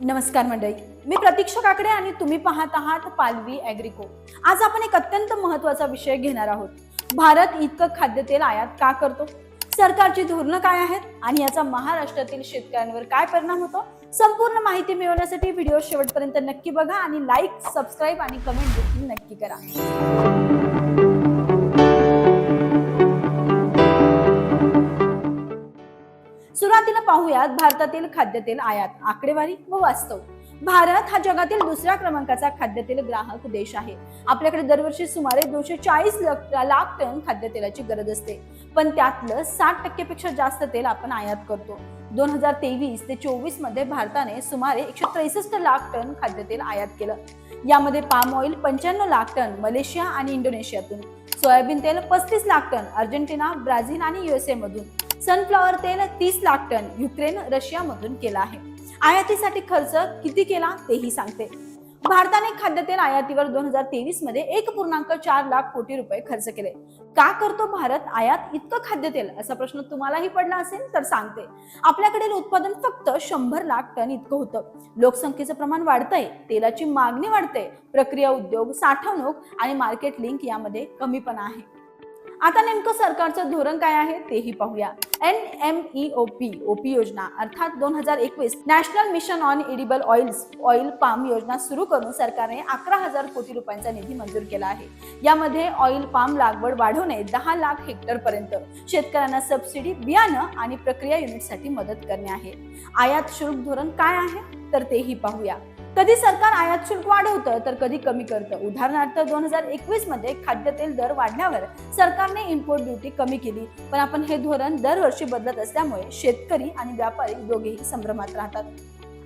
नमस्कार मंडळी. मी प्रतीक्षा काकडे आणि तुम्ही पाहत आहात पालवी ॲग्रिको. आज आपण एक अत्यंत महत्त्वाचा विषय घेणार आहोत. भारत इतकं खाद्यतेल आयात का करतो? सरकारची धोरणं काय आहेत आणि याचा महाराष्ट्रातील शेतकऱ्यांवर काय परिणाम होतो? संपूर्ण माहिती मिळवण्यासाठी व्हिडिओ शेवटपर्यंत नक्की बघा आणि लाईक सबस्क्राईब आणि कमेंट देखील नक्की करा. पाहूयात भारतातील खाद्यतेल आयात आकडेवारी व वास्तव. भारत हा जगातील दुसऱ्या क्रमांकाचा खाद्यतेल ग्राहक देश आहे. आपल्याकडे दरवर्षी सुमारे दोनशे चाळीस लाख टन खाद्यतेलाची गरज असते. पण त्यातलं साठ टक्केपेक्षा जास्त तेल आपण आयात करतो. दोन हजार तेवीस ते चोवीसमध्ये भारताने सुमारे एकशे त्रेसष्ट लाख टन खाद्यतेल आयात केलं. यामध्ये पाम ऑइल पंच्याण्णव लाख टन मलेशिया आणि इंडोनेशियातून. सोयाबीन तेल पस्तीस लाख टन अर्जेंटिना ब्राझील आणि युएसए मधून. सनफ्लॉवर तेल तीस लाख टन युक्रेन रशियामधून केला आहे. आयातीसाठी खर्च किती केला तेही सांगते. भारताने खाद्यतेल आयातीवर दोन हजार तेवीसमध्ये एक पूर्णांक चार लाख कोटी रुपये खर्च केले. का करतो भारत आयात इतकं खाद्यतेल असा प्रश्न तुम्हालाही पडला असेल तर सांगते. आपल्याकडील उत्पादन फक्त शंभर लाख टन इतकं होतं. लोकसंख्येचं प्रमाण वाढतंय तेलाची मागणी वाढते प्रक्रिया उद्योग साठवणूक आणि मार्केट लिंक यामध्ये कमीपणा आहे. आता नेमकं सरकारचं धोरण काय आहे तेही पाहूया. N M E O P O P योजना अर्थात दोन हजार एकवीस national mission on edible oils oil palm योजना सुरू करून सरकारने अकरा हजार कोटी रुपयांचा निधी मंजूर केला आहे. यामध्ये ऑइल पाम लागवड वाढवणे दहा लाख हेक्टर पर्यंत शेतकऱ्यांना सबसिडी बियाणं आणि प्रक्रिया युनिटसाठी मदत करणे आहे. आयात शुल्क धोरण काय आहे? तर तेही पाहूया. कधी सरकार आयात शुल्क वाढवतं तर कधी कमी करतं. उदाहरणार्थ दोन हजार एकवीसमध्ये खाद्यतेल दर वाढल्यावर सरकारने इम्पोर्ट ड्युटी कमी केली. पण आपण हे धोरण दरवर्षी बदलत असल्यामुळे शेतकरी आणि व्यापारी दोघेही संभ्रमात राहतात.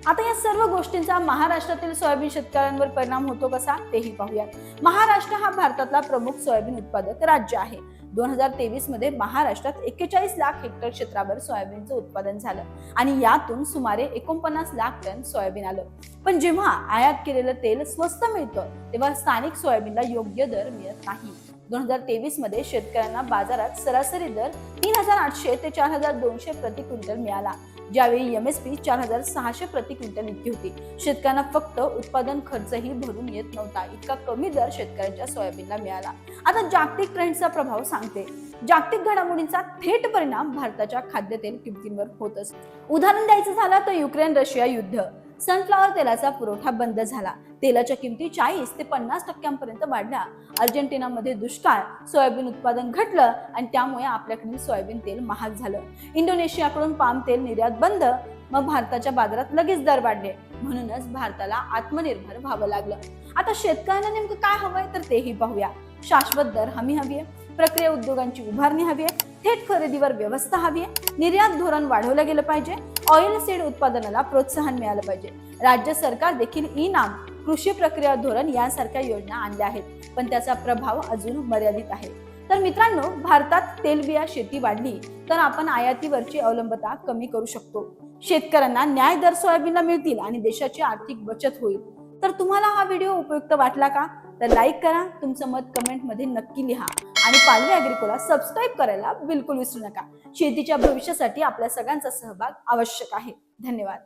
आता या सर्व गोष्टींचा महाराष्ट्रातील सोयाबीन शेतकऱ्यांवर परिणाम होतो कसा तेही पाहूयात. महाराष्ट्र हा भारतातला प्रमुख सोयाबीन उत्पादक राज्य आहे. दोन हजार तेवीसमध्ये महाराष्ट्रात एक्केचाळीस लाख हेक्टर क्षेत्रावर सोयाबीनचं उत्पादन झालं. आणि यातून सुमारे एकोणपन्नास लाख टन सोयाबीन आलं. पण जेव्हा आयात केलेलं तेल स्वस्त मिळतं तेव्हा स्थानिक सोयाबीनला योग्य दर मिळत नाही. दोन हजार तेवीसमध्ये शेतकऱ्यांना बाजारात सरासरी दर तीन हजार आठशे ते चार हजार दोनशे प्रति क्विंटल मिळाला. ज्यावेळी एम एस पी चार हजार सहाशे प्रति क्विंटल इतकी होती. शेतकऱ्यांना फक्त उत्पादन खर्चही भरून येत नव्हता. इतका कमी दर शेतकऱ्यांच्या सोयाबीनला मिळाला. आता जागतिक ट्रेंडचा प्रभाव सांगते. जागतिक घडामोडींचा थेट परिणाम भारताच्या खाद्यतेल किमतींवर होत असतो. उदाहरण द्यायचं झालं तर युक्रेन रशिया युद्ध. सनफ्लॉवर तेलाचा पुरवठा बंद झाला. तेलाच्या किमती चाळीस ते पन्नास टक्क्यांपर्यंत वाढल्या. अर्जेंटिनामध्ये दुष्काळ सोयाबीन उत्पादन घटलं आणि त्यामुळे आपल्याकडील सोयाबीन तेल महाग झालं. इंडोनेशियाकडून पाम तेल निर्यात बंद. मग भारताच्या बाजारात लगेच दर वाढले. म्हणूनच भारताला आत्मनिर्भर व्हावं लागलं. आता शेतकऱ्यांना नेमकं काय हवंय तर तेही पाहूया. शाश्वत दर हमी हवी आहे प्रक्रिया उद्योगांची उभारणी हवी आहे थेट खरेदीवर व्यवस्था हवी आहे निर्यात धोरण वाढवलं गेलं पाहिजे ऑइल सीड उत्पादनाला प्रोत्साहन मिळालं पाहिजे. राज्य सरकार देखील ई नाम कृषी प्रक्रिया धोरण यासारख्या योजना आणल्या आहेत पण त्याचा प्रभाव अजून मर्यादित आहे. तर मित्रांनो भारतात तेलबिया शेती वाढली तर आपण आयातीवरची अवलंबता कमी करू शकतो. शेतकऱ्यांना न्याय दर सोयाबीनला मिळतील आणि देशाची आर्थिक बचत होईल. तर तुम्हाला हा व्हिडिओ उपयुक्त वाटला का? तर लाईक करा तुमचं मत कमेंटमध्ये नक्की लिहा. आणि पालवी अॅग्रिकोला सबस्क्राईब करायला बिलकुल विसरू नका. शेतीच्या भविष्यासाठी आपल्या सगळ्यांचा सहभाग आवश्यक आहे. धन्यवाद.